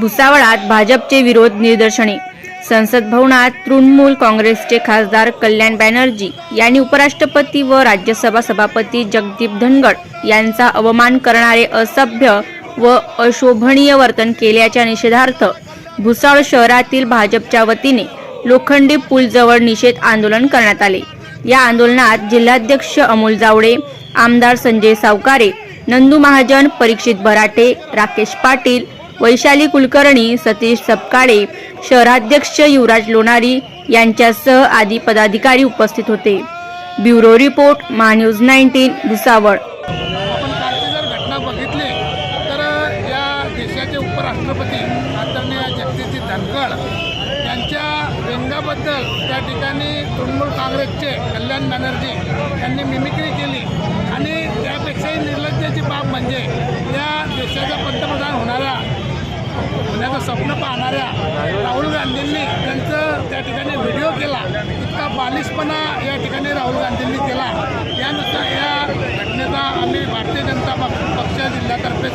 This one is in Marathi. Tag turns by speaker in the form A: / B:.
A: भुसावळात भाजपचे विरोध निदर्शने. संसद भवनात तृणमूल काँग्रेसचे खासदार कल्याण बॅनर्जी यांनी उपराष्ट्रपती व राज्यसभा सभापती जगदीप धनगड यांचा अवमान करणारे असभ्य व अशोभनीय वर्तन केल्याच्या निषेधार्थ भुसावळ शहरातील भाजपच्या वतीने लोखंडी पूलजवळ निषेध आंदोलन करण्यात आले. या आंदोलनात जिल्हाध्यक्ष अमोल जावडे आमदार संजय सावकारे नंदू महाजन परीक्षित बराटे राकेश पाटील वैशाली कुलकर्णी सतीश सपकाळे शहराध्यक्ष युवराज लोणारी यांच्यासह आदी पदाधिकारी उपस्थित होते. Bureau report Mahanews nineteen Bhusawal.
B: आपण कालची जर घटना बघितली तर या देशाचे उपराष्ट्रपती आदरणीय जगदीशजी धनखड यांच्या व्यंगाबद्दल त्या ठिकाणी तृणमूल काँग्रेसचे कल्याण बॅनर्जी यांनी मिमिक्री केली. आणि त्यापेक्षाही निर्लज्जाची बाब म्हणजे या देशाचा पंतप्रधान स्वप्न पाहणाऱ्या राहुल गांधींनी त्यांचं त्या ठिकाणी व्हिडिओ केला. इतका बालिशपणा या ठिकाणी राहुल गांधींनी केला. यानुसार या घटनेचा आम्ही भारतीय जनता पक्ष जिल्ह्यातर्फे